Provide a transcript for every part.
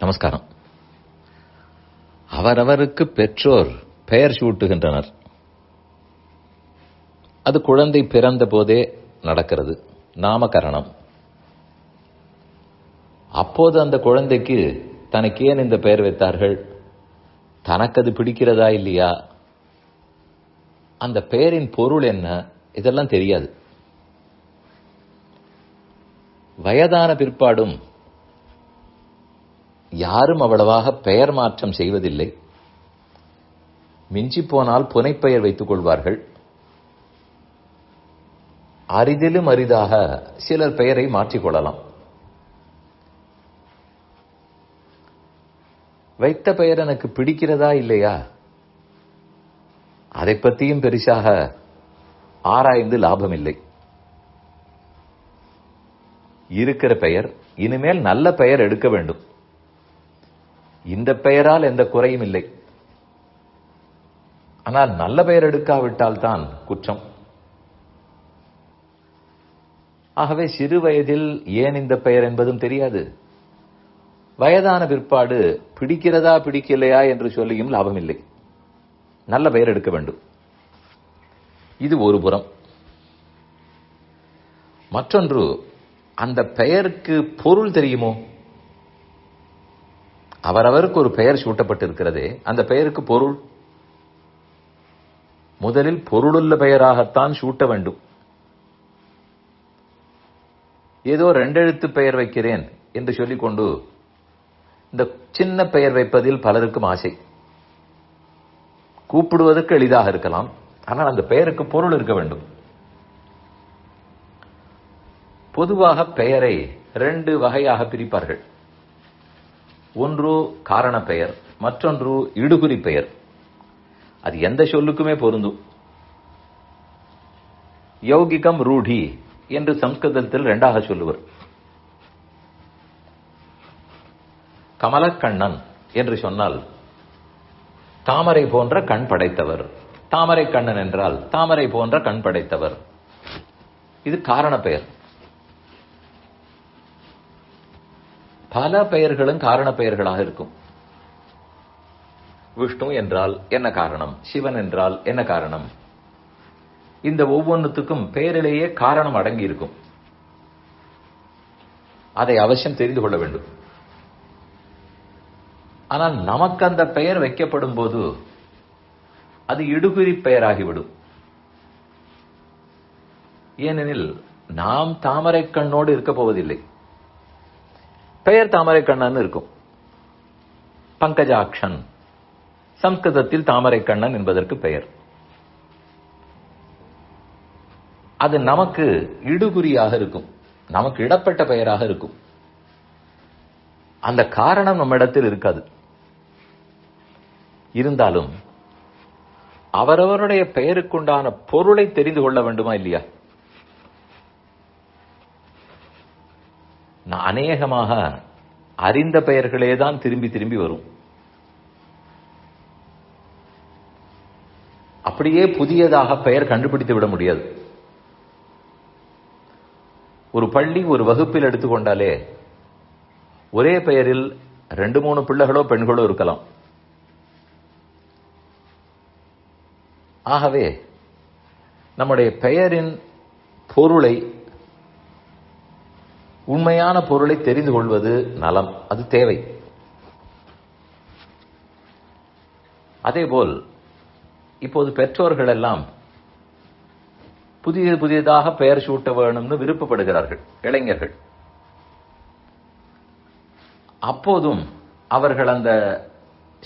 நமஸ்காரம். அவரவருக்கு பெற்றோர் பெயர் சூட்டுகின்றனர். அது குழந்தை பிறந்த போதே நடக்கிறது. நாமகரணம். அப்போது அந்த குழந்தைக்கு தனக்கு ஏன் இந்த பெயர் வைத்தார்கள்? தனக்கு அது பிடிக்கிறதா இல்லையா? அந்த பெயரின் பொருள் என்ன? இதெல்லாம் தெரியாது. வயதான பிற்பாடும் யாரும் அவ்வளவாக பெயர் மாற்றம் செய்வதில்லை. மிஞ்சி போனால் புனைப்பெயர் வைத்துக் கொள்வார்கள். அரிதிலும் அரிதாக சிலர் பெயரை மாற்றிக்கொள்ளலாம் வைத்த பெயர் எனக்கு பிடிக்கிறதா இல்லையா? அதை பற்றியும் பெரிசாக ஆராய்ந்து லாபம் இல்லை இருக்கிற பெயர் இனிமேல் நல்ல பெயர் எடுக்க வேண்டும். இந்த பெயரால் எந்த குறையும் இல்லை. ஆனால் நல்ல பெயர் எடுக்காவிட்டால் தான் குற்றம். ஆகவே சிறு வயதில் ஏன் இந்த பெயர் என்பதும் தெரியாது. வயதான பிற்பாடு பிடிக்கிறதா பிடிக்கலையா என்று சொல்லியும் லாபம் இல்லை நல்ல பெயர் எடுக்க வேண்டும். இது ஒரு புறம். மற்றொன்று அந்த பெயருக்கு பொருள் தெரியுமோ? அவரவருக்கு ஒரு பெயர் சூட்டப்பட்டிருக்கிறதே அந்த பெயருக்கு பொருள். முதலில் பொருளுள்ள பெயராகத்தான் சூட்ட வேண்டும். ஏதோ ரெண்டெழுத்து பெயர் வைக்கிறேன் என்று சொல்லிக்கொண்டு இந்த சின்ன பெயர் வைப்பதில் பலருக்கும் ஆசை. கூப்பிடுவதற்கு எளிதாக இருக்கலாம் ஆனால் அந்த பெயருக்கு பொருள் இருக்க வேண்டும். பொதுவாக பெயரை ரெண்டு வகையாக பிரிப்பார்கள். ஒன்று காரண பெயர் மற்றொன்று இடுகுறி பெயர் அது எந்த சொல்லுக்குமே பொருந்தும். யௌகிகம் ரூಢி என்று சம்ஸ்கிருதத்தில் இரண்டாக சொல்லுவர். கமலக்கண்ணன் என்று சொன்னால் தாமரை போன்ற கண் படைத்தவர். தாமரை கண்ணன் என்றால் தாமரை போன்ற கண் படைத்தவர். இது காரண பெயர் பல பெயர்களும் காரண பெயர்களாக இருக்கும். விஷ்ணு என்றால் என்ன காரணம்? சிவன் என்றால் என்ன காரணம்? இந்த ஒவ்வொன்றுத்துக்கும் பெயரிலேயே காரணம் அடங்கி இருக்கும் அதை அவசியம் தெரிந்து கொள்ள வேண்டும். ஆனால் நமக்கு அந்த பெயர் வைக்கப்படும் போது அது இடுகுறி பெயராகிவிடும். ஏனெனில் நாம் தாமரை கண்ணோடு இருக்கப் போவதில்லை பெயர் தாமரை கண்ணன் இருக்கும். பங்கஜாக்ஷன். சம்ஸ்கிருதத்தில் தாமரை கண்ணன் என்பதற்கு பெயர். அது நமக்கு இடுகுறியாக இருக்கும். நமக்கு இடப்பட்ட பெயராக இருக்கும். அந்த காரணம் நம்மிடத்தில் இருக்காது. இருந்தாலும் அவரவருடைய பெயருக்குண்டான பொருளை தெரிந்து கொள்ள வேண்டுமா இல்லையா? அநேகமாக அறிந்த பெயர்களே தான் திரும்பி திரும்பி வரும். அப்படியே புதியதாக பெயர் கண்டுபிடித்து விட முடியாது. ஒரு பள்ளி ஒரு வகுப்பில் எடுத்துக்கொண்டாலே ஒரே பெயரில் ரெண்டு மூணு பிள்ளைகளோ பெண்களோ இருக்கலாம். ஆகவே நம்முடைய பெயரின் பொருளை உண்மையான பொருளை தெரிந்து கொள்வது நலம். அது தேவை. அதேபோல் இப்போது பெற்றோர்கள் எல்லாம் புதிய புதியதாக பெயர் சூட்ட வேணும்னு விருப்பப்படுகிறார்கள் இளைஞர்கள். அப்போதும் அவர்கள் அந்த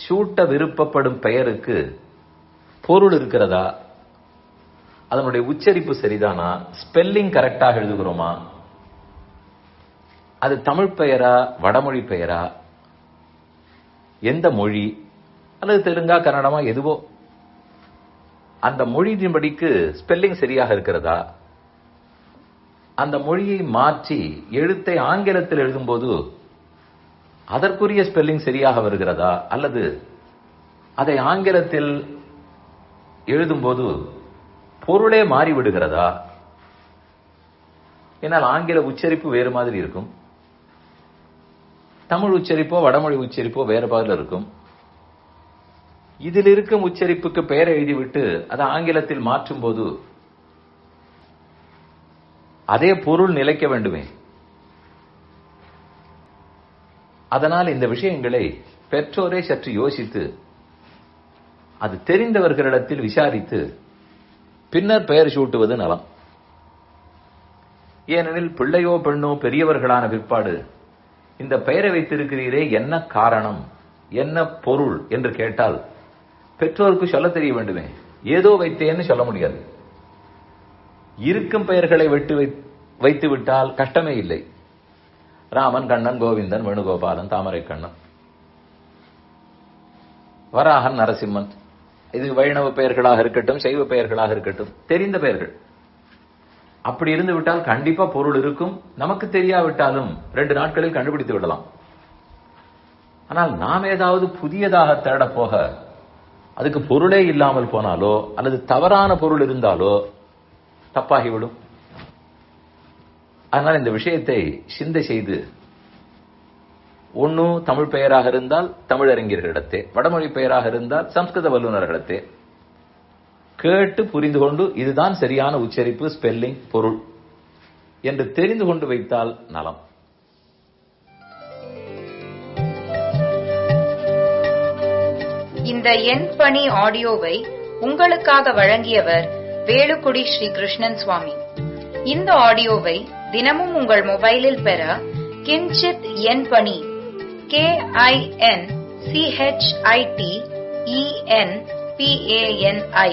சூட்ட விருப்பப்படும் பெயருக்கு பொருள் இருக்கிறதா? அதனுடைய உச்சரிப்பு சரிதானா? ஸ்பெல்லிங் கரெக்டாக எழுதுகிறோமா? அது தமிழ் பெயரா வடமொழி பெயரா? எந்த மொழி? அல்லது தெலுங்கா கன்னடமா எதுவோ? அந்த மொழியின்படிக்கு ஸ்பெல்லிங் சரியாக இருக்கிறதா? அந்த மொழியை மாற்றி எழுத்தை ஆங்கிலத்தில் எழுதும்போது அதற்குரிய ஸ்பெல்லிங் சரியாக வருகிறதா? அல்லது அதை ஆங்கிலத்தில் எழுதும்போது பொருளே மாறிவிடுகிறதா? என்னால் ஆங்கில உச்சரிப்பு வேறு மாதிரி இருக்கும். தமிழ் உச்சரிப்போ வடமொழி உச்சரிப்போ வேற இருக்கும். இதில் இருக்கும் உச்சரிப்புக்கு பெயரை எழுதிவிட்டு அதை ஆங்கிலத்தில் மாற்றும் போது அதே பொருள் நிலைக்க வேண்டுமே. அதனால் இந்த விஷயங்களை பெற்றோரே சற்று யோசித்து அது தெரிந்தவர்களிடத்தில் விசாரித்து பின்னர் பெயர் சூட்டுவது நலம். ஏனெனில் பிள்ளையோ பெண்ணோ பெரியவர்களான பிற்பாடு இந்த பெயரை வைத்திருக்கிறீரே என்ன காரணம்? என்ன பொருள்? என்று கேட்டால் பெற்றோருக்கு சொல்ல தெரிய வேண்டுமே. ஏதோ வைத்தேன்னு சொல்ல முடியாது. இருக்கும் பெயர்களை வெட்டு வைத்து விட்டால் கஷ்டமே இல்லை. ராமன் கண்ணன் கோவிந்தன் வேணுகோபாலன் தாமரை கண்ணன். வராகன் நரசிம்மன். இது வைணவ பெயர்களாக இருக்கட்டும் சைவ பெயர்களாக இருக்கட்டும் தெரிந்த பெயர்கள். அப்படி இருந்து விட்டால் கண்டிப்பா பொருள் இருக்கும். நமக்கு தெரியாவிட்டாலும் ரெண்டு நாட்களில் கண்டுபிடித்து விடலாம். ஆனால் நாம் ஏதாவது புதியதாக தேட போக அதுக்கு பொருளே இல்லாமல் போனாலோ அல்லது தவறான பொருள் இருந்தாலோ தப்பாகிவிடும். அதனால் இந்த விஷயத்தை சிந்தை செய்து ஒன்று தமிழ் பெயராக இருந்தால் தமிழறிஞர்களிடத்தே வடமொழி பெயராக இருந்தால் சம்ஸ்கிருத வல்லுநர்களிடத்தே கேட்டு புரிந்து கொண்டு இதுதான் சரியான உச்சரிப்பு ஸ்பெல்லிங் பொருள் என்று தெரிந்து கொண்டு வைத்தால் நலம். இந்த எண் பணி ஆடியோவை உங்களுக்காக வழங்கியவர் வேலுக்குடி ஸ்ரீ கிருஷ்ணன் சுவாமி. இந்த ஆடியோவை தினமும் உங்கள் மொபைலில் பெற கிஞ்சித் எண் பணி கே ஐ என் சிஹெச்ஐடி இஎன் பிஏஎன்ஐ